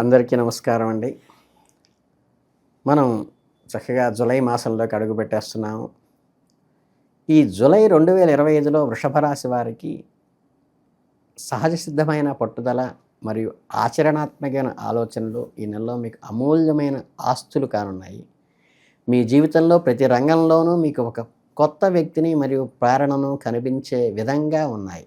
అందరికీ నమస్కారం అండి. మనం చక్కగా జూలై మాసంలోకి అడుగు పెట్టేస్తున్నాము. ఈ జులై రెండు వేల ఇరవై ఐదులో వృషభ రాశి వారికి సహజ సిద్ధమైన పట్టుదల మరియు ఆచరణాత్మకమైన ఆలోచనలు ఈ నెలలో మీకు అమూల్యమైన ఆస్తులు కానున్నాయి. మీ జీవితంలో ప్రతి రంగంలోనూ మీకు ఒక కొత్త వ్యక్తిని మరియు ప్రేరణను కనిపించే విధంగా ఉన్నాయి.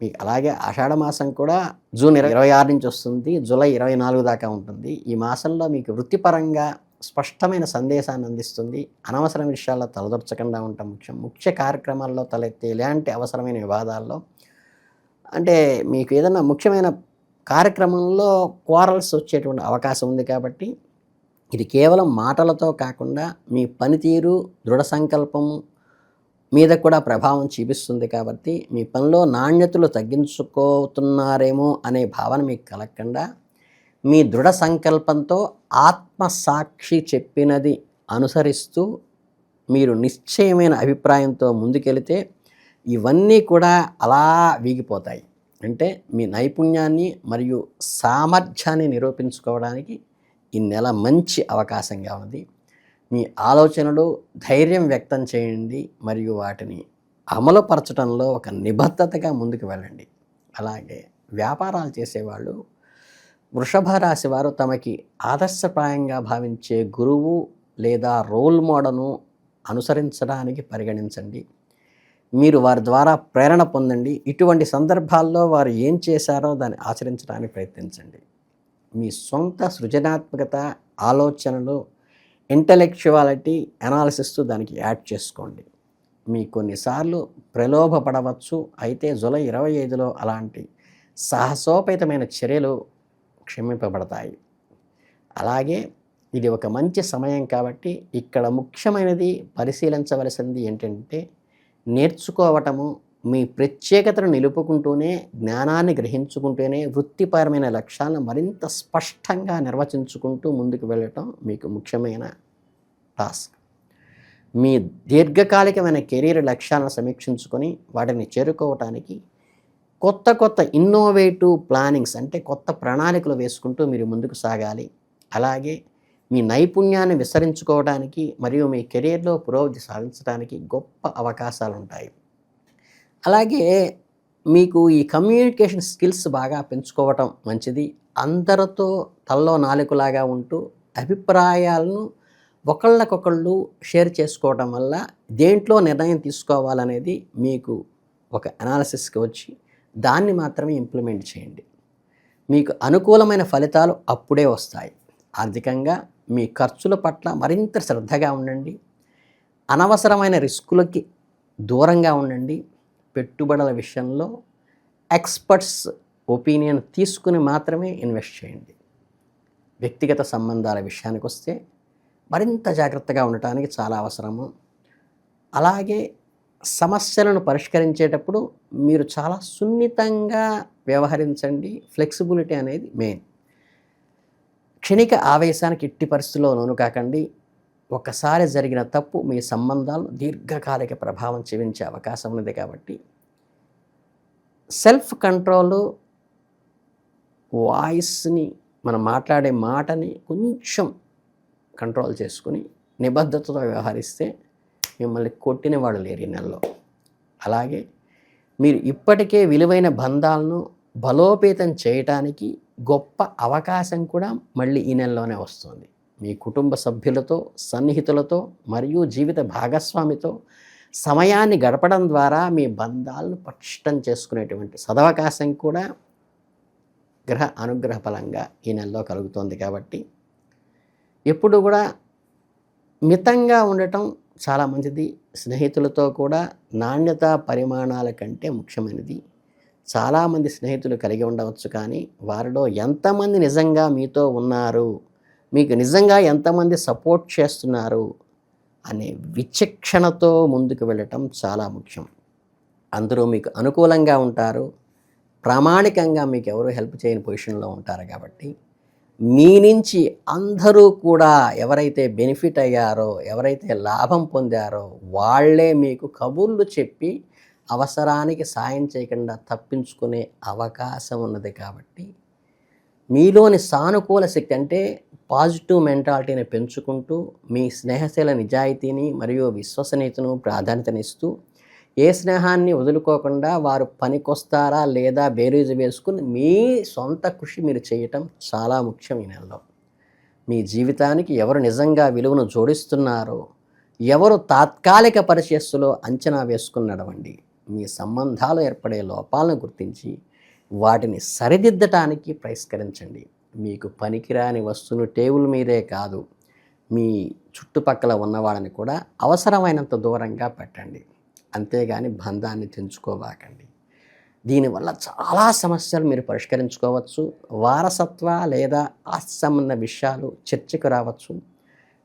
మీకు అలాగే ఆషాఢ మాసం కూడా జూన్ ఇరవై ఇరవై ఆరు నుంచి వస్తుంది జూలై ఇరవై నాలుగు దాకా ఉంటుంది. ఈ మాసంలో మీకు వృత్తిపరంగా స్పష్టమైన సందేశాన్ని అందిస్తుంది. అనవసర విషయాల్లో తలదొరచకుండా ఉంటాం ముఖ్యం. ముఖ్య కార్యక్రమాల్లో తలెత్తే ఇలాంటి అవసరమైన వివాదాల్లో అంటే మీకు ఏదైనా ముఖ్యమైన కార్యక్రమంలో క్వారల్స్ వచ్చేటువంటి అవకాశం ఉంది కాబట్టి ఇది కేవలం మాటలతో కాకుండా మీ పనితీరు దృఢ సంకల్పము మీద కూడా ప్రభావం చూపిస్తుంది కాబట్టి మీ పనిలో నాణ్యతలు తగ్గించుకోతున్నారేమో అనే భావన మీకు కలగకుండా మీ దృఢ సంకల్పంతో ఆత్మసాక్షి చెప్పినది అనుసరిస్తూ మీరు నిశ్చయమైన అభిప్రాయంతో ముందుకెళితే ఇవన్నీ కూడా అలా వీగిపోతాయి. అంటే మీ నైపుణ్యాన్ని మరియు సామర్థ్యాన్ని నిరూపించుకోవడానికి ఈ నెల మంచి అవకాశంగా ఉంది. మీ ఆలోచనలు ధైర్యం వ్యక్తం చేయండి మరియు వాటిని అమలుపరచడంలో ఒక నిబద్ధతగా ముందుకు వెళ్ళండి. అలాగే వ్యాపారాలు చేసేవాళ్ళు వృషభ రాశి వారు తమకి ఆదర్శప్రాయంగా భావించే గురువు లేదా రోల్ మోడల్ను అనుసరించడానికి పరిగణించండి. మీరు వారి ద్వారా ప్రేరణ పొందండి. ఇటువంటి సందర్భాల్లో వారు ఏం చేశారో దాన్ని ఆచరించడానికి ప్రయత్నించండి. మీ సొంత సృజనాత్మకత ఆలోచనలు ఇంటలెక్చువాలిటీ అనాలిసిస్ దానికి యాడ్ చేసుకోండి. మీ కొన్నిసార్లు ప్రలోభపడవచ్చు. అయితే జూలై ఇరవై ఐదులో అలాంటి సాహసోపేతమైన చర్యలు క్షమింపబడతాయి. అలాగే ఇది ఒక మంచి సమయం కాబట్టి ఇక్కడ ముఖ్యమైనది పరిశీలించవలసింది ఏంటంటే నేర్చుకోవటము మీ ప్రత్యేకతను నిలుపుకుంటూనే జ్ఞానాన్ని గ్రహించుకుంటూనే వృత్తిపరమైన లక్ష్యాలను మరింత స్పష్టంగా నిర్వచించుకుంటూ ముందుకు వెళ్ళటం మీకు ముఖ్యమైన టాస్క్. మీ దీర్ఘకాలికమైన కెరీర్ లక్ష్యాలను సమీక్షించుకొని వాటిని చేరుకోవటానికి కొత్త కొత్త ఇన్నోవేటివ్ ప్లానింగ్స్ అంటే కొత్త ప్రణాళికలు వేసుకుంటూ మీరు ముందుకు సాగాలి. అలాగే మీ నైపుణ్యాన్ని విస్తరించుకోవడానికి మరియు మీ కెరీర్లో పురోగతి సాధించడానికి గొప్ప అవకాశాలు ఉంటాయి అలాగే మీకు ఈ కమ్యూనికేషన్ స్కిల్స్ బాగా పెంచుకోవటం మంచిది. అందరితో తల్లో నాలుకలాగా ఉంటూ అభిప్రాయాలను ఒకళ్ళకొకళ్ళు షేర్ చేసుకోవటం వల్ల దేంట్లో నిర్ణయం తీసుకోవాలనేది మీకు ఒక అనాలిసిస్కి వచ్చి దాన్ని మాత్రమే ఇంప్లిమెంట్ చేయండి. మీకు అనుకూలమైన ఫలితాలు అప్పుడే వస్తాయి. ఆర్థికంగా మీ ఖర్చుల పట్ల మరింత శ్రద్ధగా ఉండండి. అనవసరమైన రిస్కులకి దూరంగా ఉండండి. పెట్టుబడుల విషయంలో ఎక్స్పర్ట్స్ ఒపీనియన్ తీసుకుని మాత్రమే ఇన్వెస్ట్ చేయండి. వ్యక్తిగత సంబంధాల విషయానికి వస్తే మరింత జాగ్రత్తగా ఉండటానికి చాలా అవసరము. అలాగే సమస్యలను పరిష్కరించేటప్పుడు మీరు చాలా సున్నితంగా వ్యవహరించండి. ఫ్లెక్సిబిలిటీ అనేది మెయిన్. క్షణిక ఆవేశానికి ఎట్టి పరిస్థితుల్లో లోను కాకండి. ఒకసారి జరిగిన తప్పు మీ సంబంధాలను దీర్ఘకాలిక ప్రభావం చూపించే అవకాశం ఉన్నది కాబట్టి సెల్ఫ్ కంట్రోలు వాయిస్ని మనం మాట్లాడే మాటని కొంచెం కంట్రోల్ చేసుకుని నిబద్ధతతో వ్యవహరిస్తే మిమ్మల్ని కొట్టిన వాడు లేరు ఈ నెలలో. అలాగే మీరు ఇప్పటికే విలువైన బంధాలను బలోపేతం చేయటానికి గొప్ప అవకాశం కూడా మళ్ళీ ఈ నెలలోనే వస్తుంది. మీ కుటుంబ సభ్యులతో సన్నిహితులతో మరియు జీవిత భాగస్వామితో సమయాన్ని గడపడం ద్వారా మీ బంధాలను పటిష్టం చేసుకునేటువంటి సదవకాశం కూడా గ్రహ అనుగ్రహ ఫలంగా ఈ నెలలో కలుగుతోంది కాబట్టి ఎప్పుడు కూడా మితంగా ఉండటం చాలా మంచిది. స్నేహితులతో కూడా నాణ్యత పరిమాణాల కంటే ముఖ్యమైనది. చాలామంది స్నేహితులు కలిగి ఉండవచ్చు కానీ వారిలో ఎంతమంది నిజంగా మీతో ఉన్నారు? మీకు నిజంగా ఎంతమంది సపోర్ట్ చేస్తున్నారు అనే విచక్షణతో ముందుకు వెళ్ళటం చాలా ముఖ్యం. అందరూ మీకు అనుకూలంగా ఉంటారు. ప్రామాణికంగా మీకు ఎవరు హెల్ప్ చేయని పొజిషన్లో ఉంటారు కాబట్టి మీ నుంచి అందరూ కూడా ఎవరైతే బెనిఫిట్ అయ్యారో ఎవరైతే లాభం పొందారో వాళ్ళే మీకు కబుర్లు చెప్పి అవసరానికి సాయం చేయకుండా తప్పించుకునే అవకాశం ఉన్నది కాబట్టి మీలోని సానుకూల శక్తి అంటే పాజిటివ్ మెంటాలిటీని పెంచుకుంటూ మీ స్నేహశీల నిజాయితీని మరియు విశ్వసనీయతను ప్రాధాన్యతనిస్తూ ఏ స్నేహాన్ని వదులుకోకుండా వారు పనికొస్తారా లేదా బేరీజు వేసుకుని మీ సొంత కృషి మీరు చేయటం చాలా ముఖ్యం ఈ నెలలో. మీ జీవితానికి ఎవరు నిజంగా విలువను జోడిస్తున్నారో ఎవరు తాత్కాలిక పరిచయస్సులో అంచనా వేసుకుని నడవండి. మీ సంబంధాలు ఏర్పడే లోపాలను గుర్తించి వాటిని సరిదిద్దటానికి ప్రయస్కరించండి మీకు పనికిరాని వస్తువులు టేబుల్ మీదే కాదు మీ చుట్టుపక్కల ఉన్నవాళ్ళని కూడా అవసరమైనంత దూరంగా పెట్టండి. అంతేగాని బంధాన్ని తెంచుకోబాకండి దీనివల్ల చాలా సమస్యలు మీరు పరిష్కరించుకోవచ్చు. వారసత్వ లేదా ఆస్తి సంబంధ విషయాలు చర్చకు రావచ్చు.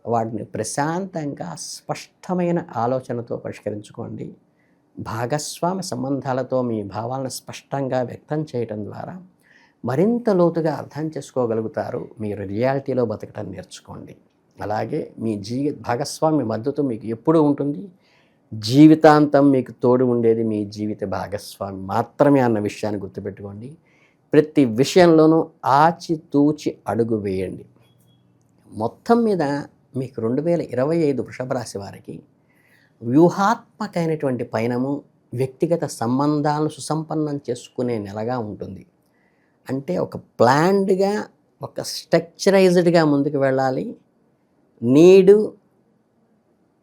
వాటిని ప్రశాంతంగా స్పష్టమైన ఆలోచనతో పరిష్కరించుకోండి. భాగస్వామి సంబంధాలతో మీ భావాలను స్పష్టంగా వ్యక్తం చేయటం ద్వారా మరింత లోతుగా అర్థం చేసుకోగలుగుతారు మీరు రియాలిటీలో బతకడం నేర్చుకోండి. అలాగే మీ జీ భాగస్వామి మద్దతు మీకు ఎప్పుడూ ఉంటుంది. జీవితాంతం మీకు తోడు ఉండేది మీ జీవిత భాగస్వామి మాత్రమే అన్న విషయాన్ని గుర్తుపెట్టుకోండి. ప్రతి విషయంలోనూ ఆచితూచి అడుగు వేయండి. మొత్తం మీద మీకు రెండు వేల ఇరవై ఐదు వృషభ రాశి వారికి వ్యూహాత్మకమైనటువంటి పయనము వ్యక్తిగత సంబంధాలను సుసంపన్నం చేసుకునే నెలగా ఉంటుంది. అంటే ఒక ప్లాన్డ్గా ఒక స్ట్రక్చరైజ్డ్గా ముందుకు వెళ్ళాలి. నీడు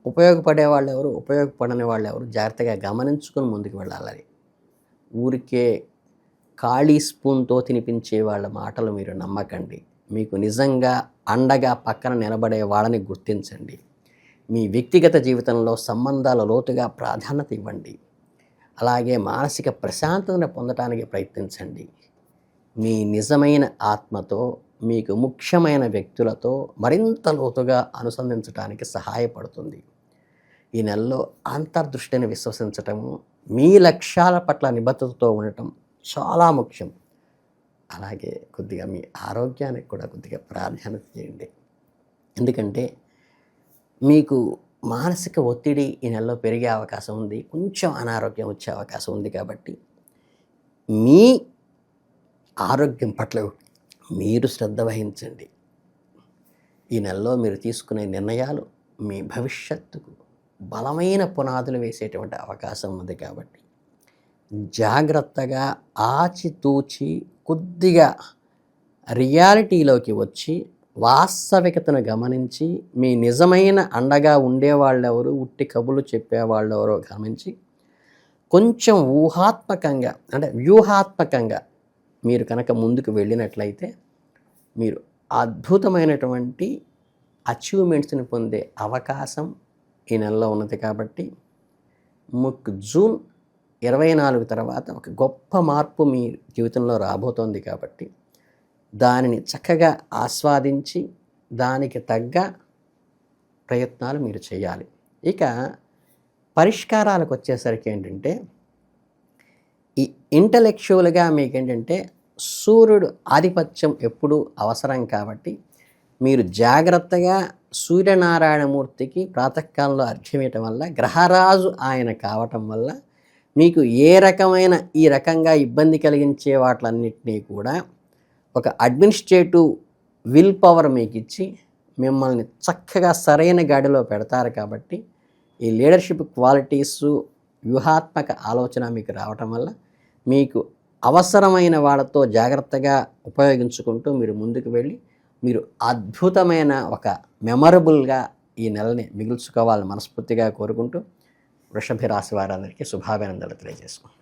ఉపయోగపడే వాళ్ళు ఎవరు ఉపయోగపడని వాళ్ళు ఎవరు జాగ్రత్తగా గమనించుకొని ముందుకు వెళ్ళాలి. ఊరికే ఖాళీ స్పూన్తో తినిపించే వాళ్ళ మాటలు మీరు నమ్మకండి. మీకు నిజంగా అండగా పక్కన నిలబడే వాళ్ళని గుర్తించండి. మీ వ్యక్తిగత జీవితంలో సంబంధాల లోతుగా ప్రాధాన్యత ఇవ్వండి. అలాగే మానసిక ప్రశాంతతను పొందడానికి ప్రయత్నించండి. మీ నిజమైన ఆత్మతో మీకు ముఖ్యమైన వ్యక్తులతో మరింత లోతుగా అనుసంధించడానికి సహాయపడుతుంది. ఈ నెలలో అంతర్దృష్టిని విశ్వసించటము మీ లక్ష్యాల పట్ల నిబద్ధతతో ఉండటం చాలా ముఖ్యం. అలాగే కొద్దిగా మీ ఆరోగ్యానికి కూడా కొద్దిగా ప్రాధాన్యత చేయండి ఎందుకంటే మీకు మానసిక ఒత్తిడి ఈ నెలలో పెరిగే అవకాశం ఉంది. కొంచెం అనారోగ్యం వచ్చే అవకాశం ఉంది కాబట్టి మీ ఆరోగ్యం పట్ల మీరు శ్రద్ధ వహించండి. ఈ నెలలో మీరు తీసుకునే నిర్ణయాలు మీ భవిష్యత్తుకు బలమైన పునాదులు వేసేటువంటి అవకాశం ఉంది కాబట్టి జాగ్రత్తగా ఆచితూచి కొద్దిగా రియాలిటీలోకి వచ్చి వాస్తవికతను గమనించి మీ నిజమైన అండగా ఉండేవాళ్ళెవరు ఉట్టి కబులు చెప్పేవాళ్ళెవరో గమనించి కొంచెం ఊహాత్మకంగా అంటే వ్యూహాత్మకంగా మీరు కనుక ముందుకు వెళ్ళినట్లయితే మీరు అద్భుతమైనటువంటి అచీవ్మెంట్స్ని పొందే అవకాశం ఈ నెలలో ఉన్నది కాబట్టి ముక్ జూన్ ఇరవై నాలుగు తర్వాత ఒక గొప్ప మార్పు మీ జీవితంలో రాబోతోంది కాబట్టి దానిని చక్కగా ఆస్వాదించి దానికి తగ్గ ప్రయత్నాలు మీరు చేయాలి. ఇక పరిష్కారాలకు వచ్చేసరికి ఏంటంటే ఈ ఇంటలెక్చువల్గా మీకు ఏంటంటే సూర్యుడు ఆధిపత్యం ఎప్పుడు అవసరం కాబట్టి మీరు జాగ్రత్తగా సూర్యనారాయణమూర్తికి ప్రాతకాలంలో అర్ఘ్యమేయటం వల్ల గ్రహరాజు ఆయన కావటం వల్ల మీకు ఏ రకమైన ఈ రకంగా ఇబ్బంది కలిగించే వాటిలన్నింటినీ కూడా ఒక అడ్మినిస్ట్రేటివ్ విల్ పవర్ మీకు ఇచ్చి మిమ్మల్ని చక్కగా సరైన గాడిలో పెడతారు కాబట్టి ఈ లీడర్షిప్ క్వాలిటీస్ వ్యూహాత్మక ఆలోచన మీకు రావటం వల్ల మీకు అవసరమైన వాళ్ళతో జాగ్రత్తగా ఉపయోగించుకుంటూ మీరు ముందుకు వెళ్ళి మీరు అద్భుతమైన ఒక మెమరబుల్గా ఈ నెలని మిగుల్చుకోవాలని మనస్ఫూర్తిగా కోరుకుంటూ వృషభ రాశి వారందరికీ శుభాభినందనలు తెలియజేసుకుంటాను